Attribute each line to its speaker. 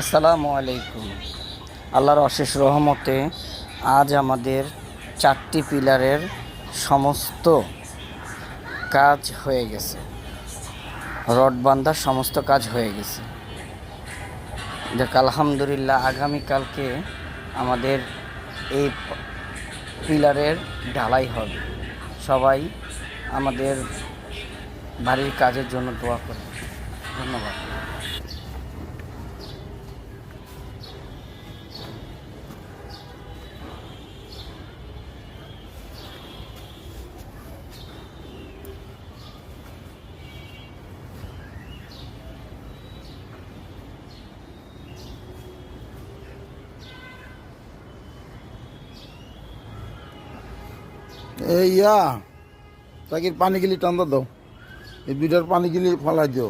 Speaker 1: আসসালামু আলাইকুম। আল্লাহর অশেষ রহমতে আজ আমাদের চারটি পিলারের সমস্ত কাজ হয়ে গেছে। রড বান্ধার সমস্ত কাজ হয়ে গেছে। দেখ, আলহামদুলিল্লাহ আগামীকালকে আমাদের এই পিলারের ঢালাই হবে। সবাই আমাদের বাড়ির কাজের জন্য দোয়া করে ধন্যবাদ।
Speaker 2: এই ইয়া তাকে পানি গিলি টান্দা দাও। এই বিটার পানি গিলি ফালাই দিও।